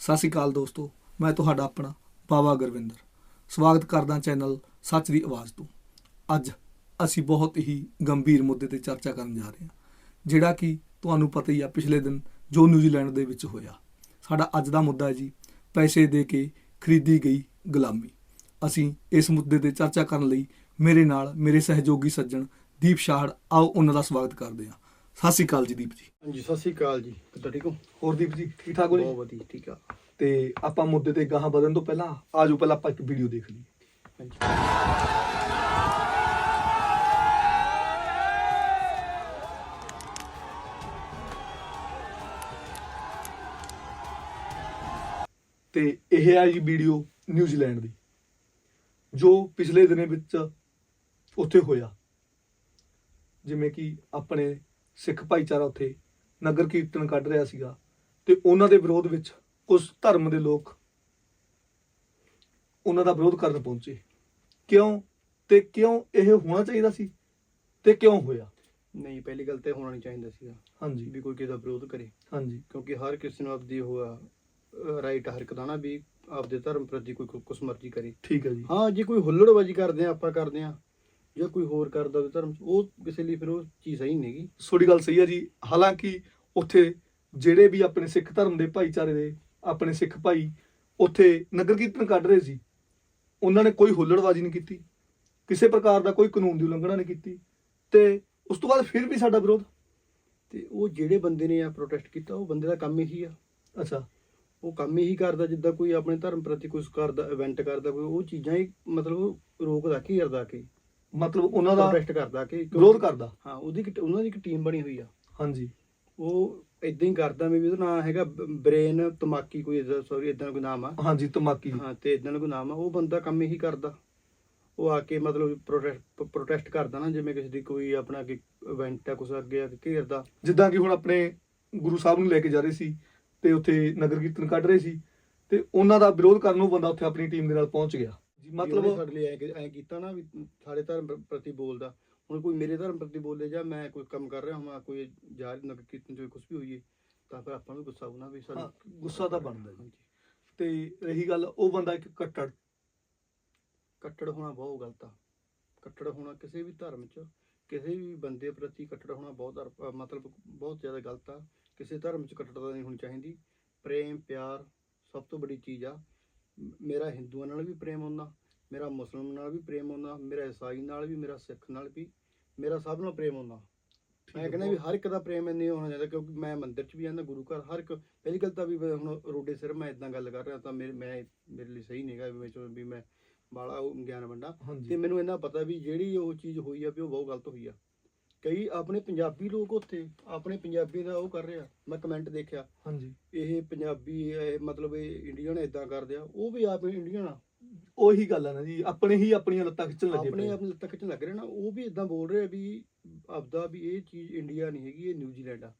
ਸਤਿ ਸ਼੍ਰੀ ਅਕਾਲ ਦੋਸਤੋ, ਮੈਂ ਤੁਹਾਡਾ ਆਪਣਾ ਬਾਵਾ ਗੁਰਵਿੰਦਰ। ਸਵਾਗਤ ਕਰਦਾ ਚੈਨਲ ਸੱਚ ਦੀ ਆਵਾਜ਼ ਤੋਂ। ਅੱਜ ਅਸੀਂ ਬਹੁਤ ਹੀ ਗੰਭੀਰ ਮੁੱਦੇ ਤੇ ਚਰਚਾ ਕਰਨ ਜਾ ਰਹੇ ਹਾਂ, ਜਿਹੜਾ ਕਿ ਤੁਹਾਨੂੰ ਪਤਾ ਹੀ ਆ ਪਿਛਲੇ ਦਿਨ ਜੋ ਨਿਊਜ਼ੀਲੈਂਡ ਦੇ ਵਿੱਚ ਹੋਇਆ। ਸਾਡਾ ਅੱਜ ਦਾ ਮੁੱਦਾ ਹੈ ਜੀ, ਪੈਸੇ ਦੇ ਕੇ ਖਰੀਦੀ ਗਈ ਗੁਲਾਮੀ। ਅਸੀਂ ਇਸ ਮੁੱਦੇ ਤੇ ਚਰਚਾ ਕਰਨ ਲਈ ਮੇਰੇ ਨਾਲ ਮੇਰੇ ਸਹਿਯੋਗੀ ਸੱਜਣ ਦੀਪ ਸ਼ਾਹੜ ਆਓ ਉਹਨਾਂ ਦਾ ਸਵਾਗਤ ਕਰਦੇ ਹਾਂ। ਸਤਿ ਸ਼੍ਰੀ ਅਕਾਲ ਜੀ ਦੀਪ ਜੀ। ਹਾਂਜੀ ਸਤਿ ਸ੍ਰੀ ਅਕਾਲ ਜੀ। ਕਿੱਦਾਂ ਠੀਕ ਹੋ? ਹੋਰ ਦੀਪ ਜੀ ਠੀਕ ਠਾਕ ਹੋ ਜੀ? ਬਹੁਤ ਵਧੀਆ ਠੀਕ ਆ। ਤੇ ਆਪਾਂ ਮੁੱਦੇ ਤੇ ਗਾਹਾਂ ਵਧਣ ਤੋਂ ਪਹਿਲਾਂ ਆਜੋ ਪਹਿਲਾਂ ਆਪਾਂ ਇੱਕ ਵੀਡੀਓ ਦੇਖ ਲਈਏ। ਹਾਂਜੀ। ਤੇ ਇਹ ਹੈ ਜੀ ਵੀਡੀਓ ਨਿਊਜ਼ੀਲੈਂਡ ਦੀ ਜੋ ਪਿਛਲੇ ਦਿਨੇ ਵਿੱਚ ਉੱਥੇ ਹੋਇਆ। ਜਿਵੇਂ ਕਿ ਆਪਣੇ ਸਿੱਖ ਭਾਈਚਾਰਾ ਉੱਥੇ ਨਗਰ ਕੀਰਤਨ ਕੱਢ ਰਿਹਾ ਸੀਗਾ ਤੇ ਉਹਨਾਂ ਦੇ ਵਿਰੋਧ ਵਿੱਚ ਕੁਝ ਧਰਮ ਦੇ ਲੋਕ ਉਹਨਾਂ ਦਾ ਵਿਰੋਧ ਕਰਨ ਪਹੁੰਚੇ। ਕਿਉਂ ਤੇ ਕਿਉਂ ਇਹ ਹੋਣਾ ਚਾਹੀਦਾ ਸੀ ਤੇ ਕਿਉਂ ਹੋਇਆ? ਨਹੀਂ ਪਹਿਲੀ ਗੱਲ ਤੇ ਹੋਣਾ ਨਹੀਂ ਚਾਹੀਦਾ ਸੀਗਾ ਹਾਂਜੀ। ਵੀ ਕੋਈ ਕਿਸੇ ਦਾ ਵਿਰੋਧ ਕਰੇ। ਹਾਂਜੀ। ਕਿਉਂਕਿ ਹਰ ਕਿਸੇ ਨੂੰ ਆਪਦੀ ਹੋਆ ਰਾਈਟ ਹਰ ਨਾ ਵੀ ਆਪਦੇ ਧਰਮ ਪ੍ਰਤੀ ਕੋਈ ਕੁਛ ਮਰਜ਼ੀ ਕਰੇ। ਠੀਕ ਹੈ ਜੀ। ਹਾਂ ਜੇ ਕੋਈ ਹੁੱਲੜਬਾਜੀ ਕਰਦੇ ਆ ਆਪਾਂ ਕਰਦੇ ਆ ਜਾਂ ਕੋਈ ਹੋਰ ਕਰਦਾ ਉਹਦੇ ਧਰਮ 'ਚ, ਉਹ ਕਿਸੇ ਲਈ ਫਿਰ ਉਹ ਚੀਜ਼ ਸਹੀ ਨਹੀਂ ਹੈਗੀ। ਗੱਲ ਸਹੀ ਹੈ ਜੀ। ਹਾਲਾਂਕਿ ਉੱਥੇ ਜਿਹੜੇ ਵੀ ਆਪਣੇ ਸਿੱਖ ਧਰਮ ਦੇ ਭਾਈਚਾਰੇ ਦੇ ਆਪਣੇ ਸਿੱਖ ਭਾਈ ਉੱਥੇ ਨਗਰ ਕੀਰਤਨ ਕੱਢ ਰਹੇ ਸੀ। ਉਹਨਾਂ ਨੇ ਕੋਈ ਹੁੱਲੜਬਾਜ਼ੀ ਨਹੀਂ ਕੀਤੀ। ਕਿਸੇ ਪ੍ਰਕਾਰ ਦਾ ਕੋਈ ਕਾਨੂੰਨ ਦੀ ਉਲੰਘਣਾ ਨਹੀਂ ਕੀਤੀ। ਤੇ ਉਸ ਤੋਂ ਬਾਅਦ ਫਿਰ ਵੀ ਸਾਡਾ ਵਿਰੋਧ। ਤੇ ਉਹ ਜਿਹੜੇ ਬੰਦੇ ਨੇ ਆ ਪ੍ਰੋਟੈਸਟ ਕੀਤਾ ਉਹ ਬੰਦੇ ਦਾ ਕੰਮ ਇਹੀ ਆ। ਅੱਛਾ। ਉਹ ਕੰਮ ਇਹੀ ਕਰਦਾ ਜਿੱਦਾਂ ਕੋਈ ਆਪਣੇ ਧਰਮ ਪ੍ਰਤੀ ਕੁਝ ਕਰਦਾ ਇਵੈਂਟ ਕਰਦਾ ਕੋਈ ਉਹ ਚੀਜ਼ਾਂ ਹੀ ਮਤਲਬ ਰੋਕਦਾ ਘੇਰਦਾ ਕਿ। ਮਤਲਬ ਉਹਨਾਂ ਦਾ ਪ੍ਰੋਟੈਸਟ ਕਰਦਾ ਕਿ ਵਿਰੋਧ ਕਰਦਾ। ਹਾਂ ਉਹਦੀ ਇੱਕ- ਉਹਨਾਂ ਦੀ ਇੱਕ ਟੀਮ ਬਣੀ ਹੋਈ ਆ। ਹਾਂਜੀ। ਉਹ ਇਦਾਂ ਹੀ ਕਰਦਾ ਮੈਂ ਵੀ ਉਹਦਾ ਨਾਮ ਹੈਗਾ ਬ੍ਰੇਨ ਤਮਾਕੀ ਕੋਈ ਸੌਰੀ ਇਦਾਂ ਕੋਈ ਨਾਮ ਆ। ਹਾਂਜੀ ਤਮਾਕੀ। ਹਾਂ ਤੇ ਇਦਾਂ ਦਾ ਕੋਈ ਨਾਮ ਆ। ਉਹ ਬੰਦਾ ਕੰਮ ਇਹੀ ਕਰਦਾ। ਉਹ ਆ ਕੇ ਮਤਲਬ ਪ੍ਰੋਟੈਸਟ ਪ੍ਰੋਟੈਸਟ ਕਰਦਾ ਨਾ ਜਿਵੇਂ ਕਿਸੇ ਦੀ ਕੋਈ ਆਪਣਾ ਇਵੈਂਟ ਆ ਕੁਛ ਅੱਗੇ ਆ ਕੇ ਘੇਰਦਾ। ਜਿੱਦਾਂ ਕਿ ਹੁਣ ਆਪਣੇ ਗੁਰੂ ਸਾਹਿਬ ਨੂੰ ਲੈ ਕੇ ਜਾ ਰਹੇ ਸੀ ਤੇ ਉੱਥੇ ਨਗਰ ਕੀਰਤਨ ਕੱਢ ਰਹੇ ਸੀ ਤੇ ਉਹਨਾਂ ਦਾ ਵਿਰੋਧ ਕਰਨ ਨੂੰ ਬੰਦਾ ਉੱਥੇ ਆਪਣੀ ਟੀਮ ਦੇ ਨਾਲ ਪਹੁੰਚ ਗਿਆ। ਮਤਲਬ ਮਤਲਬ ਸਾਡੇ ਲਈ ਐ ਐ ਕੀਤਾ ਨਾ ਵੀ ਸਾਡੇ ਧਰਮ ਪ੍ਰ- ਪ੍ਰਤੀ ਬੋਲਦਾ। ਹੁਣ ਕੋਈ ਮੇਰੇ ਧਰਮ ਪ੍ਰਤੀ ਬੋਲੇ ਜਾਂ ਮੈਂ ਕੋਈ ਕੰਮ ਕਰ ਰਿਹਾ ਹਾਂ ਕੋਈ ਜਾ ਰਹੀ ਨਗਰ ਕੀਰਤਨ ਚ ਕੁਝ ਵੀ ਹੋਈਏ ਤਾਂ ਫਿਰ ਆਪਾਂ ਨੂੰ ਗੁੱਸਾ ਆਉਣਾ ਵੀ ਹਾਂ, ਸਾਨੂੰ ਗੁੱਸਾ ਤਾਂ ਬਣਦਾ ਜੀ। ਹਾਂਜੀ। ਤੇ ਰਹੀ ਗੱਲ ਉਹ ਬੰਦਾ ਇੱਕ ਕੱਟੜ। ਕੱਟੜ ਹੋਣਾ ਬਹੁਤ ਗਲਤ ਆ। ਕੱਟੜ ਹੋਣਾ ਕਿਸੇ ਵੀ ਧਰਮ 'ਚ ਕਿਸੇ ਵੀ ਬੰਦੇ ਪ੍ਰਤੀ ਕੱਟੜ ਹੋਣਾ ਬਹੁਤ ਮਤਲਬ ਬਹੁਤ ਜ਼ਿਆਦਾ ਗਲਤ ਆ। ਕਿਸੇ ਧਰਮ 'ਚ ਕੱਟੜਤਾ ਨਹੀਂ ਹੋਣੀ ਚਾਹੀਦੀ। ਪ੍ਰੇਮ ਪਿਆਰ ਸਭ ਤੋਂ ਵੱਡੀ ਚੀਜ਼ ਆ। ਮੇਰਾ ਹਿੰਦੂਆਂ ਨਾਲ ਵੀ ਪ੍ਰੇਮ ਹੁੰਦਾ ਮੇਰਾ ਮੁਸਲਮਾਨ ਨਾਲ ਵੀ ਪ੍ਰੇਮ ਹੁੰਦਾ ਮੇਰਾ ਈਸਾਈ ਨਾਲ ਵੀ ਮੇਰਾ ਸਿੱਖ ਨਾਲ ਵੀ ਮੇਰਾ ਸਭ ਨਾਲ ਪ੍ਰੇਮ ਹੁੰਦਾ। ਮੈਂ ਕਹਿੰਦਾ ਵੀ ਹਰ ਇੱਕ ਦਾ ਪ੍ਰੇਮ ਇੰਨੇ ਹੋਣਾ ਚਾਹੀਦਾ ਕਿਉਂਕਿ ਮੈਂ ਮੰਦਿਰ 'ਚ ਵੀ ਜਾਂਦਾ ਗੁਰੂ ਘਰ ਹਰ ਇੱਕ ਪਹਿਲੀ ਗੱਲ ਤਾਂ ਵੀ ਹੁਣ ਰੋਡੇ ਸਿਰ ਮੈਂ ਇਦਾਂ ਗੱਲ ਕਰ ਰਿਹਾ ਤਾਂ ਮੇਰੇ ਮੈਂ ਮੇਰੇ ਲਈ ਸਹੀ ਨਹੀਂਗਾ ਵੀ ਮੈਂ ਵੀ ਮੈਂ ਬਾਲਾ ਗਿਆਨ ਵੰਡਾ ਤੇ ਮੈਨੂੰ ਇਹਨਾਂ ਪਤਾ ਵੀ ਜਿਹੜੀ ਉਹ ਚੀਜ਼ ਹੋਈ ਆ ਵੀ ਉਹ ਬਹੁਤ ਗਲਤ ਹੋਈ ਆ। ਕਈ ਆਪਣੇ ਪੰਜਾਬੀ ਲੋਕ ਉੱਥੇ ਆਪਣੇ ਪੰਜਾਬੀ ਦਾ ਉਹ ਕਰ ਰਹੇ ਮੈਂ ਕਮੈਂਟ ਦੇਖਿਆ। ਹਾਂਜੀ। ਇਹ ਪੰਜਾਬੀ ਇਹ ਮਤਲਬ ਇਹ ਇੰਡੀਅਨ ਇਦਾਂ ਕਰਦੇ ਆ ਉਹ ਵੀ ਆਪ ਇੰਡੀਅਨ ਆ। ਉਹੀ ਗੱਲ ਆ ਨਾ ਜੀ ਆਪਣੇ ਹੀ ਆਪਣੀਆਂ ਲੱਤਾਂ ਖਿੱਚਣ ਲੱਗੇ ਆਪਣੇ ਪਏ ਲੱਤਾਂ ਖਿੱਚਣ ਲੱਗ ਰਹੇ ਨਾ ਉਹ ਵੀ ਇਦਾਂ ਬੋਲ ਰਹੇ ਆ ਵੀ ਆਪਦਾ ਵੀ ਇਹ ਚੀਜ਼ ਇੰਡੀਆ ਨਹੀਂ ਹੈਗੀ ਇਹ ਨਿਊਜ਼ੀਲੈਂਡ ਆ।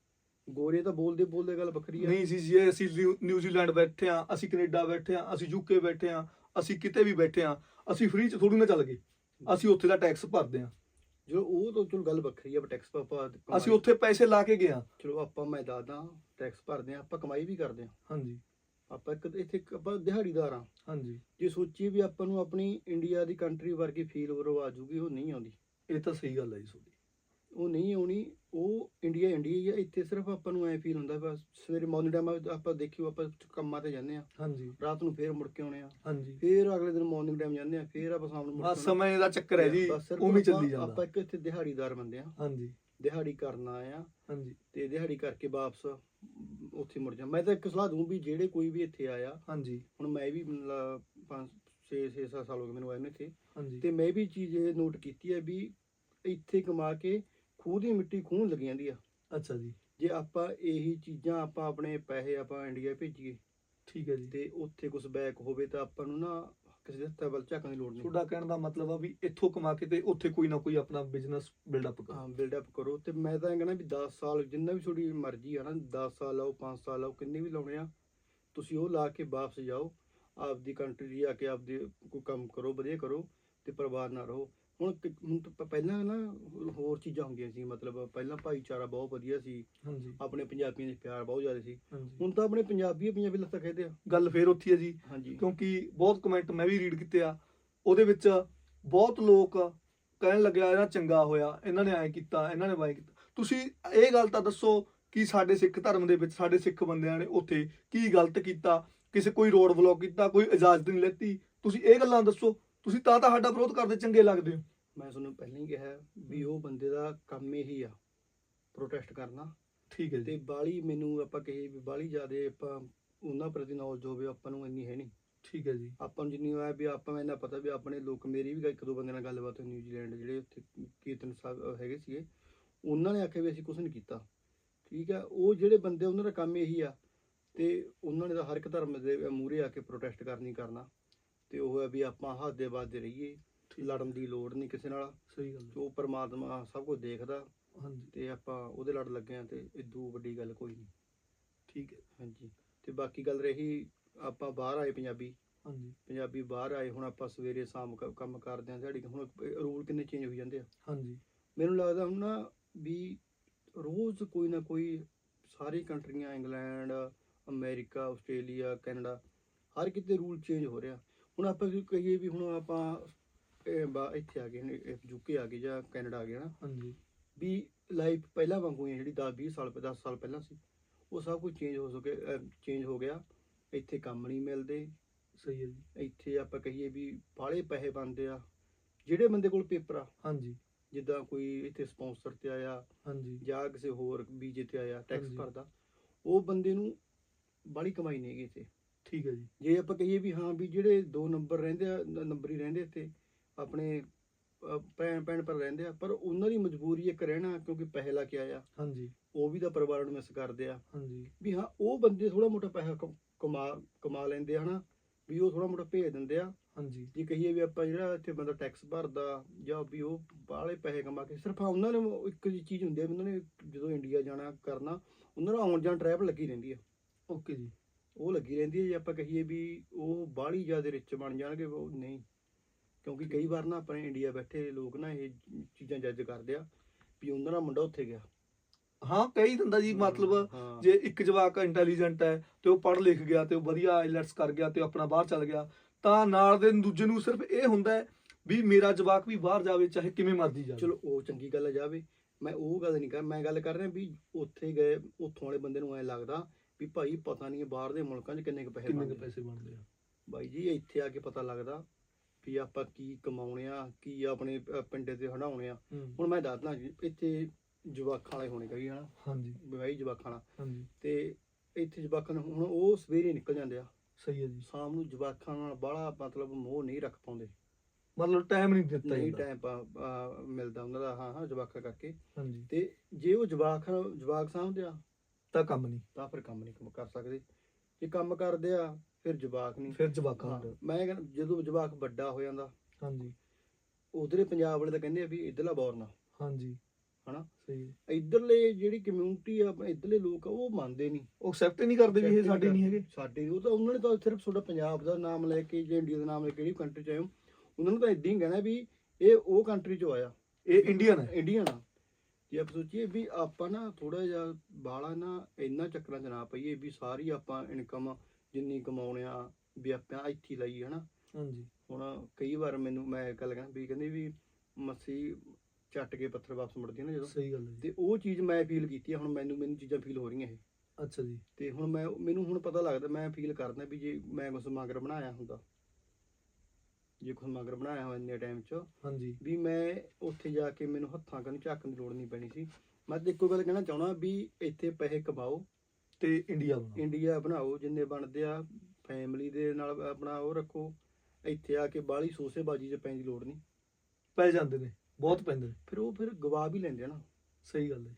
ਗੋਰੇ ਤਾਂ ਬੋਲਦੇ ਬੋਲਦੇ ਗੱਲ ਵੱਖਰੀ ਆ। ਨਹੀਂ ਜੀ ਜੇ ਅਸੀਂ ਨਿਊ- ਨਿਊਜ਼ੀਲੈਂਡ ਬੈਠੇ ਆ ਅਸੀਂ ਕੈਨੇਡਾ ਬੈਠੇ ਆ ਅਸੀਂ ਯੂਕੇ ਬੈਠੇ ਆ ਅਸੀਂ ਕਿਤੇ ਵੀ ਬੈਠੇ ਆ ਅਸੀਂ ਫ੍ਰੀ ਚ ਥੋੜੀ ਨਾ ਚੱਲ ਗਏ। ਅਸੀਂ ਉੱਥੇ ਦਾ ਟੈਕਸ ਭਰਦੇ ਆ। ਜੋ ਉਹ ਤਾਂ ਚਲੋ ਗੱਲ ਵੱਖਰੀ ਆ ਟੈਕਸ ਪਾਪਾ ਅਸੀਂ ਉੱਥੇ ਪੈਸੇ ਲਾ ਕੇ ਗਏ ਚਲੋ ਆਪਾਂ ਮੈਂ ਦੱਸਦਾ ਟੈਕਸ ਭਰਦੇ ਆ ਆਪਾਂ ਕਮਾਈ ਵੀ ਕਰਦੇ ਆ ਹਾਂਜੀ। ਆਪਾਂ ਇੱਕ ਇੱਥੇ ਇੱਕ ਆਪਾਂ ਦਿਹਾੜੀਦਾਰ ਆ ਹਾਂਜੀ। ਜੇ ਸੋਚੀਏ ਵੀ ਆਪਾਂ ਨੂੰ ਆਪਣੀ ਇੰਡੀਆ ਦੀ ਕੰਟਰੀ ਵਰਗੀ ਫੀਲ ਉਰੋਂ ਆ ਜੂਗੀ ਉਹ ਨਹੀਂ ਆਉਂਦੀ। ਇਹ ਤਾਂ ਸਹੀ ਗੱਲ ਹੈ ਜੀ ਤੁਹਾਡੀ। ਉਹ ਨਹੀਂ ਆਉਣੀ ਉਹ ਇੰਡੀਆ ਇੰਡੀਆ ਹੀ। ਆ ਇੱਥੇ ਸਿਰਫ ਆਪਾਂ ਨੂੰ ਐ ਫੀਲ ਹੁੰਦਾ ਬਸ ਸਵੇਰੇ ਮਾਰਨਿੰਗ ਟਾਈਮ ਆਪਾਂ ਦੇਖਿਓ ਆਪਾਂ ਕੰਮਾਂ ਤੇ ਜਾਂਦੇ ਆ। ਹਾਂਜੀ। ਰਾਤ ਨੂੰ ਫੇਰ ਮੁੜ ਕੇ ਆਉਣੇ ਆ। ਹਾਂਜੀ। ਫੇਰ ਅਗਲੇ ਦਿਨ ਮਾਰਨਿੰਗ ਟਾਈਮ ਜਾਂਦੇ ਆ ਫੇਰ ਆਪਾਂ ਸ਼ਾਮ ਨੂੰ ਮੁੜ ਬਸ ਕੇ ਆਉਣਾ। ਸਮੇਂ ਦਾ ਚੱਕਰ ਹੈ ਜੀ ਬਸ ਉਵੇਂ ਚੱਲੀ ਜਾਂਦਾ। ਆਪਾਂ ਇੱਕ ਇੱਥੇ ਦਿਹਾੜੀਦਾਰ ਬੰਦੇ ਆ। ਹਾਂਜੀ। ਦਿਹਾੜੀ ਕਰਨ ਆ। ਹਾਂਜੀ। ਤੇ ਦਿਹਾੜੀ ਕਰਕੇ ਵਾਪਸ ਉੱਥੇ ਮੁੜ ਜਾ। ਮੈਂ ਤਾਂ ਇੱਕ ਸਲਾਹ ਦੂੰ ਵੀ ਜਿਹੜੇ ਕੋਈ ਵੀ ਇੱਥੇ ਆਇਆ ਹਾਂਜੀ। ਹੁਣ ਮੈਂ ਵੀ 5 6 6 ਸਾਲ ਹੋ ਗਏ ਮੈਨੂੰ ਆਏ ਨੂੰ ਇੱਥੇ। ਹਾਂਜੀ। ਤੇ ਮੈਂ ਵੀ ਚੀਜ਼ ਇਹ ਨੋਟ ਕੀਤੀ ਹੈ ਵੀ ਇੱਥੇ ਕਮਾ ਕੇ ਖੂਹ ਦੀ ਮਿੱਟੀ ਖੂਹ ਨੂੰ ਲੱਗ ਜਾਂਦੀ ਆ। ਅੱਛਾ ਜੀ। ਜੇ ਆਪਾਂ ਇਹੀ ਚੀਜ਼ਾਂ ਆਪਾਂ ਆਪਣੇ ਪੈਸੇ ਆਪਾਂ ਇੰਡੀਆ ਭੇਜੀਏ ਠੀਕ ਹੈ ਜੀ। ਤੇ ਉੱਥੇ ਕੁਝ ਬੈਕ ਹੋਵੇ ਤਾਂ ਆਪਾਂ ਨੂੰ ਨਾ ਕਿਸੇ ਦੇ ਹੱਥਾਂ ਵੱਲ ਝਾਕਣ ਦੀ ਲੋੜ ਨਹੀਂ। ਤੁਹਾਡਾ ਕਹਿਣ ਦਾ ਮਤਲਬ ਆ ਵੀ ਇੱਥੋਂ ਕਮਾ ਕੇ ਤੇ ਉੱਥੇ ਕੋਈ ਨਾ ਕੋਈ ਆਪਣਾ ਬਿਜ਼ਨਸ ਬਿਲਡ ਅਪ ਕਰੋ। ਹਾਂ ਬਿਲਡ ਅਪ ਕਰੋ। ਤੇ ਮੈਂ ਤਾਂ ਇਹ ਕਹਿਣਾ ਵੀ 10 ਸਾਲ ਜਿੰਨਾ ਵੀ ਤੁਹਾਡੀ ਮਰਜ਼ੀ ਆ ਨਾ 10 ਸਾਲ ਲਾਓ 5 ਸਾਲ ਲਾਓ ਕਿੰਨੇ ਵੀ ਲਾਉਣੇ ਆ ਤੁਸੀਂ ਉਹ ਲਾ ਕੇ ਵਾਪਸ ਜਾਓ। ਆਪਦੀ ਕੰਟਰੀ ਆ ਕੇ ਆਪਦੇ ਕੋਈ ਕੰਮ ਕਰੋ ਵਧੀਆ ਕਰੋ ਤੇ ਪਰਿਵਾਰ ਨਾਲ ਰਹੋ। ਹੁਣ ਕਿ- ਹੁਣ ਤਾਂ ਪ- ਪਹਿਲਾਂ ਨਾ ਹੋਰ ਚੀਜ਼ਾਂ ਹੁੰਦੀਆਂ ਸੀ ਮਤਲਬ ਪਹਿਲਾਂ ਭਾਈਚਾਰਾ ਬਹੁਤ ਵਧੀਆ ਸੀ। ਹਾਂਜੀ। ਆਪਣੇ ਪੰਜਾਬੀਆਂ ਦੇ ਪਿਆਰ ਬਹੁਤ ਜ਼ਿਆਦਾ ਸੀ। ਹਾਂਜੀ। ਹੁਣ ਤਾਂ ਆਪਣੇ ਪੰਜਾਬੀ ਪੰਜਾਬੀ ਲੱਤਾਂ ਖੇਡਦੇ ਆ। ਗੱਲ ਫੇਰ ਉੱਥੇ ਹੈ ਜੀ। ਹਾਂਜੀ। ਕਿਉਂਕਿ ਬਹੁਤ ਕਮੈਂਟ ਮੈਂ ਵੀ ਰੀਡ ਕੀਤੇ ਆ। ਉਹਦੇ ਵਿੱਚ ਬਹੁਤ ਲੋਕ ਕਹਿਣ ਲੱਗਿਆ ਇਹਨਾਂ ਚੰਗਾ ਹੋਇਆ ਇਹਨਾਂ ਨੇ ਐਂ ਕੀਤਾ ਇਹਨਾਂ ਨੇ ਵਾਏ ਕੀਤਾ। ਤੁਸੀਂ ਇਹ ਗੱਲ ਤਾਂ ਦੱਸੋ ਕਿ ਸਾਡੇ ਸਿੱਖ ਧਰਮ ਦੇ ਵਿੱਚ ਸਾਡੇ ਸਿੱਖ ਬੰਦਿਆਂ ਨੇ ਉੱਥੇ ਕੀ ਗਲਤ ਕੀਤਾ? ਕਿਸੇ ਕੋਈ ਰੋਡ ਬਲੌਕ ਕੀਤਾ ਕੋਈ ਇਜਾਜ਼ਤ ਨਹੀਂ ਲੈਤੀ? ਤੁਸੀਂ ਇਹ ਗੱਲਾਂ ਦੱਸੋ। ਤੁਸੀਂ ਤਾਂ ਤਾਂ ਸਾਡਾ ਵਿਰੋਧ ਕਰਦੇ ਚੰਗੇ ਲੱਗਦੇ ਹੋ। ਮੈਂ ਤੁਹਾਨੂੰ ਪਹਿਲਾਂ ਹੀ ਕਿਹਾ ਵੀ ਉਹ ਬੰਦੇ ਦਾ ਕੰਮ ਇਹੀ ਆ ਪ੍ਰੋਟੈਸਟ ਕਰਨਾ। ਠੀਕ ਹੈ ਤੇ ਬਾਲੀ ਮੈਨੂੰ ਆਪਾਂ ਕਹੇ ਵੀ ਬਾਲੀ ਜ਼ਿਆਦੇ ਆਪਾਂ ਉਹਨਾਂ ਪ੍ਰਤੀ ਨੌਲੇਜ ਹੋਵੇ ਆਪਾਂ ਨੂੰ ਇੰਨੀ ਹੈ ਨਹੀਂ। ਠੀਕ ਹੈ ਜੀ। ਆਪਾਂ ਨੂੰ ਜਿੰਨੀ ਹੋਇਆ ਵੀ ਆਪਾਂ ਨੂੰ ਇੰਨਾ ਪਤਾ ਵੀ ਆਪਣੇ ਲੋਕ ਮੇਰੀ ਵੀ ਇੱਕ ਦੋ ਬੰਦੇ ਨਾਲ ਗੱਲਬਾਤ ਹੋਈ ਨਿਊਜ਼ੀਲੈਂਡ ਜਿਹੜੇ ਉੱਥੇ ਕੀਰਤਨ ਸਾਹਿਬ ਹੈਗੇ ਸੀਗੇ ਉਹਨਾਂ ਨੇ ਆਖਿਆ ਵੀ ਅਸੀਂ ਕੁਝ ਨਹੀਂ ਕੀਤਾ। ਠੀਕ ਆ ਉਹ ਜਿਹੜੇ ਬੰਦੇ ਉਹਨਾਂ ਦਾ ਕੰਮ ਇਹੀ ਆ। ਤੇ ਉਹਨਾਂ ਨੇ ਤਾਂ ਹਰ ਇੱਕ ਧਰਮ ਦੇ ਮੂਹਰੇ ਆ ਕੇ ਪ੍ਰੋਟੈਸਟ ਕਰਨੀ ਕਰਨਾ। ਤੇ ਉਹ ਹੈ ਵੀ ਆਪਾਂ ਹੱਥ ਦੇ ਵਾਦੇ ਰਹੀਏ ਲੜਨ ਦੀ ਲੋੜ ਨਹੀਂ ਕਿਸੇ ਨਾਲ। ਸਹੀ ਗੱਲ ਜੋ ਪਰਮਾਤਮਾ ਸਭ ਕੁਝ ਦੇਖਦਾ ਹਾਂਜੀ। ਤੇ ਆਪਾਂ ਉਹਦੇ ਲੜ ਲੱਗੇ ਆ ਤੇ ਇਦੋਂ ਵੱਡੀ ਗੱਲ ਕੋਈ ਨਹੀਂ। ਠੀਕ ਹੈ। ਹਾਂਜੀ। ਤੇ ਬਾਕੀ ਗੱਲ ਰਹੀ ਆਪਾਂ ਬਾਹਰ ਆਏ ਪੰਜਾਬੀ। ਹਾਂਜੀ। ਪੰਜਾਬੀ ਬਾਹਰ ਆਏ ਹੁਣ ਆਪਾਂ ਸਵੇਰੇ ਸ਼ਾਮ ਕ- ਕੰਮ ਕਰਦੇ ਆਂ ਦਿਹਾੜੀ ਹੁਣ ਰੂਲ ਕਿੰਨੇ ਚੇਂਜ ਹੋਈ ਜਾਂਦੇ ਆ। ਹਾਂਜੀ। ਮੈਨੂੰ ਲੱਗਦਾ ਹੁਣ ਨਾ ਵੀ ਰੋਜ਼ ਕੋਈ ਨਾ ਕੋਈ ਸਾਰੀ ਕੰਟਰੀਆਂ ਇੰਗਲੈਂਡ ਅਮਰੀਕਾ ਆਸਟ੍ਰੇਲੀਆ ਕੈਨੇਡਾ ਹਰ ਕਿਤੇ ਰੂਲ ਚੇਂਜ ਹੋ ਰਿਹਾ। ਹੁਣ ਆਪਾਂ ਕੀ ਕਹੀਏ ਵੀ ਹੁਣ ਆਪਾਂ ਇਹ ਬਾ- ਇੱਥੇ ਆ ਗਏ ਯੂਕੇ ਆ ਗਏ ਜਾਂ ਕੈਨੇਡਾ ਆ ਗਏ ਨਾ ਹਾਂਜੀ। ਵੀ ਲਾਈਫ ਪਹਿਲਾਂ ਵਾਂਗੂ ਹੀ ਹੈ ਜਿਹੜੀ 10 20 ਸਾਲ 10 ਸਾਲ ਪਹਿਲਾਂ ਸੀ। ਉਹ ਸਭ ਕੁਝ ਚੇਂਜ ਹੋ ਸਕੇ ਚੇਂਜ ਹੋ ਗਿਆ। ਇੱਥੇ ਕੰਮ ਨਹੀਂ ਮਿਲਦੇ। ਸਹੀ ਹੈ ਜੀ। ਇੱਥੇ ਆਪਾਂ ਕਹੀਏ ਵੀ ਬਾਹਲੇ ਪੈਸੇ ਬਣਦੇ ਆ। ਜਿਹੜੇ ਬੰਦੇ ਕੋਲ ਪੇਪਰ ਆ। ਹਾਂਜੀ। ਜਿੱਦਾਂ ਕੋਈ ਇੱਥੇ ਸਪਾਂਸਰ ਤੇ ਆਇਆ ਹਾਂਜੀ। ਜਾਂ ਕਿਸੇ ਹੋਰ ਵੀਜ਼ੇ ਤੇ ਆਇਆ ਟੈਕਸ ਹਾਂਜੀ। ਭਰਦਾ ਉਹ ਬੰਦੇ ਨੂੰ ਬਾਹਲੀ ਕਮਾਈ ਨਹੀਂ ਹੈਗੀ ਇੱਥੇ। ਠੀਕ ਹੈ ਜੀ। ਜੇ ਆਪਾਂ ਕਹੀਏ ਵੀ ਹਾਂ ਵੀ ਜਿਹੜੇ ਦੋ ਨੰਬਰ ਰਹਿੰਦੇ ਆ ਨ- ਨੰਬਰ ਹੀ ਰਹਿੰਦੇ ਇੱਥੇ ਆਪਣੇ ਅਹ, ਭੈਣ ਭੈਣ ਪਰ ਰਹਿੰਦੇ ਆ ਪਰ ਉਹਨਾਂ ਦੀ ਮਜਬੂਰੀ ਇੱਕ ਰਹਿਣਾ ਕਿਉਂਕਿ ਪੈਸੇ ਲਾ ਕੇ ਆਇਆ। ਹਾਂਜੀ। ਉਹ ਵੀ ਤਾਂ ਪਰਿਵਾਰ ਨੂੰ ਮਿਸ ਕਰਦੇ ਆ। ਹਾਂਜੀ। ਵੀ ਹਾਂ ਉਹ ਬੰਦੇ ਥੋੜਾ ਮੋਟਾ ਪੈਸਾ ਕਮ- ਕਮਾ ਕਮਾ ਲੈਂਦੇ ਆ ਹਨਾ ਵੀ ਉਹ ਥੋੜਾ ਮੋਟਾ ਭੇਜ ਦਿੰਦੇ ਆ। ਹਾਂਜੀ। ਜੇ ਕਹੀਏ ਵੀ ਆਪਾਂ ਜਿਹੜਾ ਇੱਥੇ ਬੰਦਾ ਟੈਕਸ ਭਰਦਾ ਜਾਂ ਵੀ ਉਹ ਬਾਹਲੇ ਪੈਸੇ ਕਮਾ ਕੇ ਸਿਰਫ ਉਹਨਾਂ ਨੇ ਇੱਕ ਜੀ ਚੀਜ਼ ਹੁੰਦੀ ਹੈ ਵੀ ਉਹਨਾਂ ਨੇ ਜਦੋਂ ਇੰਡੀਆ ਜਾਣਾ ਕਰਨਾ ਉਹਨਾਂ ਦਾ ਆਉਣ ਜਾਣ ਟਰੈਵਲ ਲੱਗੀ ਰਹਿੰਦੀ ਹੈ ਓਕੇ ਜੀ। ਉਹ ਲੱਗੀ ਰਹਿੰਦੀ ਹੈ ਜੇ ਆਪਾਂ ਕਹੀਏ ਵੀ ਉਹ ਬਾਹਲੀ ਜ਼ਿਆਦਾ ਰਿਚ ਬਣ ਜਾਣਗੇ ਉਹ ਨਹੀਂ। ਕਿਉਂਕਿ ਕਈ ਵਾਰ ਨਾ ਆਪਣੇ ਇੰਡੀਆ ਬੈਠੇ ਲੋਕ ਨਾ ਇਹ ਚੀਜ਼ਾਂ ਜੱਜ ਕਰਦੇ ਆ ਵੀ ਉਹਨਾਂ ਦਾ ਮੁੰਡਾ ਉੱਥੇ ਗਿਆ। ਹਾਂ ਕਈ ਦਿੰਦਾ ਜੀ ਮਤਲਬ ਹਾਂ। ਜੇ ਇੱਕ ਜਵਾਕ ਇੰਟੈਲੀਜੈਂਟ ਹੈ ਤੇ ਉਹ ਪੜ੍ਹ ਲਿਖ ਗਿਆ ਤੇ ਉਹ ਵਧੀਆ ਆਈਲੈਟਸ ਕਰ ਗਿਆ ਤੇ ਆਪਣਾ ਬਾਹਰ ਚੱਲ ਗਿਆ ਤਾਂ ਨਾਲ ਦੇ ਦੂਜੇ ਨੂੰ ਸਿਰਫ ਇਹ ਹੁੰਦਾ ਹੈ ਵੀ ਮੇਰਾ ਜਵਾਕ ਵੀ ਬਾਹਰ ਜਾਵੇ ਚਾਹੇ ਕਿਵੇਂ ਮਰਜ਼ੀ ਜਾਵੇ। ਚਲੋ ਉਹ ਚੰਗੀ ਗੱਲ ਆ ਜਾਵੇ। ਮੈਂ ਉਹ ਗੱਲ ਨਹੀਂ ਕਰ ਮੈਂ ਗੱਲ ਕਰ ਰਿਹਾ ਵੀ ਉੱਥੇ ਗਏ ਉੱਥੋਂ ਵਾਲੇ ਬੰਦੇ ਨੂੰ ਐ ਲੱਗਦਾ ਵੀ ਭਾਈ ਪਤਾ ਨਹੀਂ ਬਾਹਰ ਦੇ ਮੁਲਕਾਂ 'ਚ ਕਿੰਨੇ ਕੁ ਪੈਸੇ ਕਿੰਨੇ ਕੁ ਬਣਦੇ ਆ। ਪੈਸੇ ਬਣਦੇ ਆ। ਬਾਈ ਜੀ ਇੱਥੇ ਆ ਕੇ ਪਤਾ ਲੱਗਦਾ ਵੀ ਆਪਾਂ ਕੀ ਕਮਾਉਣੇ ਆ ਕੀ ਆਪਣੇ ਅ, ਪਿੰਡੇ ਤੇ ਹੰਡਾਉਣੇ ਆ। ਹੁਣ ਮੈਂ ਦੱਸਦਾ ਜੀ ਇੱਥੇ ਜਵਾਕਾਂ ਵਾਲੇ ਹੋਣੇ ਕਈ ਹਨਾ? ਹਾਂਜੀ। ਵਿਆਹੀ ਜਵਾਕਾਂ ਵਾਲਾ। ਹਾਂਜੀ। ਤੇ ਇੱਥੇ ਜਵਾਕਾਂ ਨੂੰ ਹੁਣ ਉਹ ਸਵੇਰੇ ਨਿਕਲ ਜਾਂਦੇ ਆ। ਸਹੀ ਹੈ ਜੀ। ਸ਼ਾਮ ਨੂੰ ਜਵਾਕਾਂ ਨਾਲ ਬਾਹਲਾ ਮਤਲਬ ਮੋਹ ਨਹੀਂ ਰੱਖ ਪਾਉਂਦੇ। ਮਤਲਬ ਟਾਈਮ ਨਹੀਂ ਦਿੱਤਾ ਨਹੀਂ ਜਾਂਦਾ। ਟਾਈਮ ਮਿਲਦਾ ਉਹਨਾਂ ਦਾ ਹਾਂ ਹਾਂ ਜਵਾਕਾਂ ਕਰਕੇ। ਹਾਂਜੀ। ਤੇ ਜੇ ਉਹ ਜਵਾਕ ਜਵਾਕ ਸਾਂਭਦੇ ਆ ਤਾਂ ਕੰਮ ਨਹੀਂ। ਤਾਂ ਫਿਰ ਕੰਮ ਨਹੀਂ ਕੰਮ ਕਰ ਸਕਦੇ। ਜੇ ਕੰਮ ਕਰਦੇ ਆ ਫਿਰ ਜਵਾਕ ਨਹੀਂ। ਫਿਰ ਜਵਾਕਾਂ ਹਾਂ, ਮੈਂ ਕਹਿੰਦਾ ਜਦੋਂ ਜਵਾਕ ਵੱਡਾ ਹੋ ਜਾਂਦਾ ਹਾਂਜੀ। ਉਧਰੇ ਪੰਜਾਬ ਵਾਲੇ ਤਾਂ ਕਹਿੰਦੇ ਆ ਵੀ ਇਧਰਲਾ ਬੌਰਨਾ ਹਾਂਜੀ। ਹਨਾ? ਸਹੀ ਹੈ। ਇਧਰਲੇ ਜਿਹੜੀ ਕਮਿਊਨਿਟੀ ਆ ਆਪਣੇ ਇਧਰਲੇ ਲੋਕ ਆ ਉਹ ਮੰਨਦੇ ਨਹੀਂ। ਉਹ ਐਕਸੈਪਟ ਨਹੀਂ ਕਰਦੇ ਵੀ ਇਹ ਸਾਡੇ ਨਹੀਂ ਹੈਗੇ। ਸਾਡੇ ਉਹ ਤਾਂ ਉਹਨਾਂ ਨੇ ਤਾਂ ਸਿਰਫ ਤੁਹਾਡਾ ਪੰਜਾਬ ਦਾ ਨਾਮ ਲੈ ਕੇ ਜੇ ਇੰਡੀਆ ਦਾ ਨਾਮ ਲੈ ਕੇ ਕਿਹੜੀ ਕੰਟਰੀ ਚ ਆਏ ਹੋ ਉਹਨਾਂ ਨੂੰ ਤਾਂ ਇਦਾਂ ਹੀ ਕਹਿਣਾ ਵੀ ਇਹ ਉਹ ਕੰਟਰੀ ਚੋਂ ਆਇਆ। ਇਹ ਇੰਡੀਅਨ ਹੈ। ਇੰਡੀਅਨ ਆ। ਜੇ ਆਪਾਂ ਸੋਚੀਏ ਵੀ ਆਪਾਂ ਨਾ ਥੋੜਾ ਜਿਹਾ ਬਾਲਾ ਨਾ ਇੰਨਾ ਚੱਕਰਾਂ 'ਚ ਨਾ ਪਈਏ ਵੀ ਸਾਰੀ ਆਪਾਂ ਇਨਕਮ ਜਿੰਨੀ ਕਮਾਉਣੇ ਆ ਵੀ ਆਪਾਂ ਇੱਥੇ ਲਈ ਹਨਾ? ਹਾਂਜੀ। ਹੁਣ ਕਈ ਵਾਰ ਮੈਨੂੰ ਮੈਂ ਗੱਲ ਕਹਿੰਦਾ ਵੀ ਕਹਿੰਦੇ ਵੀ ਮੱਛੀ ਚੱਟ ਕੇ ਪੱਥਰ ਵਾਪਸ ਮੁੜਦੀ ਨਾ ਜਦੋਂ। ਸਹੀ ਗੱਲ ਹੈ ਤੇ ਉਹ ਚੀਜ਼ ਮੈਂ ਫੀਲ ਕੀਤੀ ਆ ਹੁਣ ਮੈਨੂੰ ਮੈਨੂੰ ਚੀਜ਼ਾਂ ਫੀਲ ਹੋ ਰਹੀਆਂ ਇਹ। ਅੱਛਾ ਜੀ। ਤੇ ਹੁਣ ਮੈਂ ਮੈਨੂੰ ਹੁਣ ਪਤਾ ਲੱਗਦਾ ਮੈਂ ਫੀਲ ਕਰਦਾ ਵੀ ਜੇ ਮੈਂ ਕੁਛ ਮਗਰ ਬਣਾਇਆ ਹੁੰਦਾ। ਜੇ ਕੁਛ ਮਗਰ ਬਣਾਇਆ ਹੋਇਆ ਇੰਨੇ ਟਾਈਮ 'ਚ ਹਾਂਜੀ। ਵੀ ਮੈਂ ਉੱਥੇ ਜਾ ਕੇ ਮੈਨੂੰ ਹੱਥਾਂ ਕੰਨ ਝਾਕਣ ਦੀ ਲੋੜ ਨਹੀਂ ਪੈਣੀ ਸੀ। ਮੈਂ ਤਾਂ ਇੱਕੋ ਗੱਲ ਕਹਿਣਾ ਚਾਹਣਾ ਵੀ ਇੱਥੇ ਪੈਸੇ ਕਮਾਓ ਤੇ ਇੰਡੀਆ ਬਣਾਓ। ਇੰਡੀਆ ਬਣਾਓ ਜਿੰਨੇ ਬਣਦੇ ਆ ਫੈਮਿਲੀ ਦੇ ਨਾਲ ਆਪਣਾ ਉਹ ਰੱਖੋ। ਇੱਥੇ ਆ ਕੇ ਬਾਹਲੀ ਸੋਸੇਬਾਜੀ 'ਚ ਪੈਣ ਦੀ ਲੋੜ ਨਹੀਂ। ਪੈ ਜਾਂਦੇ ਨੇ ਬਹੁਤ ਪੈਂਦੇ ਨੇ। ਫਿਰ ਉਹ ਫਿਰ ਗਵਾ ਵੀ ਲੈਂਦੇ ਆ ਨਾ। ਸਹੀ ਗੱਲ ਹੈ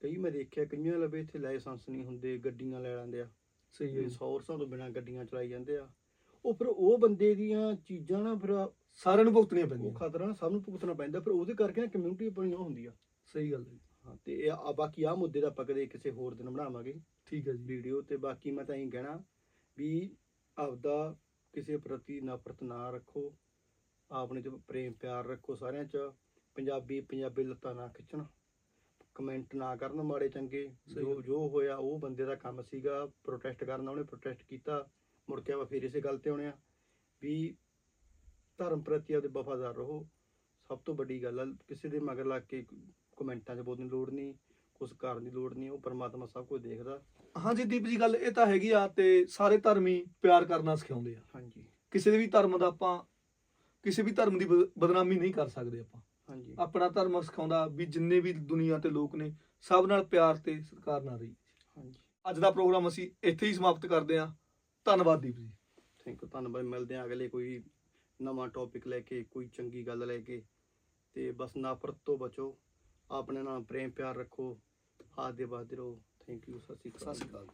ਕਈ ਮੈਂ ਦੇਖਿਆ ਕਈਆਂ ਲਵੇ ਇੱਥੇ ਲਾਇਸੈਂਸ ਨਹੀਂ ਹੁੰਦੇ ਗੱਡੀਆਂ ਲੈ ਲੈਂਦੇ ਆ। ਸਹੀ ਹੈ। ਸੌਰਸਾਂ ਤੋਂ ਬਿਨਾਂ ਗੱਡੀਆਂ ਚਲਾਈ ਜਾਂਦੇ ਆ। ਉਹ ਫਿਰ ਉਹ ਬੰਦੇ ਦੀਆਂ ਚੀਜ਼ਾਂ ਨਾ ਫਿਰ ਸਾਰਿਆਂ ਨੂੰ ਭੁਗਤਣੀਆਂ ਪੈਂਦੀਆਂ। ਖਤਰਾ ਨਾ ਸਭ ਨੂੰ ਭੁਗਤਣਾ ਪੈਂਦਾ ਫਿਰ ਉਹਦੇ ਕਰਕੇ ਨਾ ਕਮਿਊਨਿਟੀ ਉਹ ਹੁੰਦੀ ਆ ਸਹੀ ਗੱਲ ਹੈ। ਤੇ ਇਹ ਆ ਬਾਕੀ ਆ ਮੁੱਦੇ ਦਾ ਆਪਾਂ ਕਦੇ ਕਿਸੇ ਹੋਰ ਦਿਨ ਬਣਾਵਾਂਗੇ। ਠੀਕ ਹੈ ਜੀ। ਵੀਡੀਓ ਤੇ ਬਾਕੀ ਮੈਂ ਤਾਂ ਇਹੀ ਕਹਿਣਾ ਵੀ ਆਪਦਾ ਕਿਸੇ ਪ੍ਰਤੀ ਨਫ਼ਰਤ ਨਾ ਰੱਖੋ ਆਪਣੇ ਚ ਪ੍ਰੇਮ ਪਿਆਰ ਰੱਖੋ ਸਾਰਿਆਂ ਚ ਪੰਜਾਬੀ ਪੰਜਾਬੀ ਲੱਤਾਂ ਨਾ ਖਿੱਚਣ ਕਮੈਂਟ ਨਾ ਕਰਨ ਮਾੜੇ ਚੰਗੇ। ਜੋ। ਜੋ ਹੋਇਆ ਉਹ ਬੰਦੇ ਦਾ ਕੰਮ ਸੀਗਾ ਪ੍ਰੋਟੈਸਟ ਕਰਨਾ ਉਹਨੇ ਪ੍ਰੋਟੈਸਟ ਕੀਤਾ। ਮੁੜ ਕੇ ਆਪਾਂ ਫੇਰ ਇਸੇ ਗੱਲ ਤੇ ਆਉਣੇ ਆ ਵੀ ਧਰਮ ਪ੍ਰਤੀ ਆਪਦੇ ਵਫਾਦਾਰ ਰਹੋ। ਸਭ ਤੋਂ ਵੱਡੀ ਗੱਲ ਆ ਕਿਸੇ ਦੇ ਮਗਰ ਲੱਗ ਕੇ ਕਮੈਂਟਾਂ 'ਚ ਬੋਲਣ ਦੀ ਲੋੜ ਨਹੀਂ ਕੁਛ ਕਰਨ ਦੀ ਲੋੜ ਨਹੀਂ ਉਹ ਪਰਮਾਤਮਾ ਸਭ ਕੁਝ ਦੇਖਦਾ। ਹਾਂਜੀ ਦੀਪ ਜੀ ਗੱਲ ਇਹ ਤਾਂ ਹੈਗੀ ਆ ਤੇ ਸਾਰੇ ਧਰਮੀ ਪਿਆਰ ਕਰਨਾ ਸਿਖਾਉਂਦੇ ਆ। ਹਾਂਜੀ। ਕਿਸੇ ਦੇ ਵੀ ਧਰਮ ਦਾ ਆਪਾਂ ਕਿਸੇ ਵੀ ਧਰਮ ਦੀ ਬਦ- ਬਦਨਾਮੀ ਨਹੀਂ ਕਰ ਸਕਦੇ ਆਪਾਂ। ਹਾਂਜੀ। ਆਪਣਾ ਧਰਮ ਸਿਖਾਉਂਦਾ ਵੀ ਜਿੰਨੇ ਵੀ ਦੁਨੀਆ ਤੇ ਲੋਕ ਨੇ ਸਭ ਨਾਲ ਪਿਆਰ ਤੇ ਸਤਿਕਾਰ ਨਾਲ ਰਹੀ ਹਾਂਜੀ। ਅੱਜ ਦਾ ਪ੍ਰੋਗਰਾਮ ਅਸੀਂ ਇੱਥੇ ਹੀ ਸਮਾਪਤ ਕਰਦੇ ਹਾਂ। ਧੰਨਵਾਦ ਦੀਪ ਜੀ। ਥੈਂਕ ਯੂ ਧੰਨਵਾਦ ਮਿਲਦੇ ਹਾਂ ਅਗਲੇ ਕੋਈ ਨਵਾਂ ਟੌਪਿਕ ਲੈ ਕੇ ਕੋਈ ਚੰਗੀ ਗੱਲ ਲੈ ਕੇ। ਤੇ ਬਸ ਨਫ਼ਰਤ ਤੋਂ ਬਚੋ। ਆਪਣੇ ਨਾਲ ਪ੍ਰੇਮ ਪਿਆਰ ਰੱਖੋ ਹੱਸਦੇ ਵਸਦੇ ਰਹੋ। ਥੈਂਕ ਯੂ ਸਤਿ ਸ਼੍ਰੀ ਅਕਾਲ।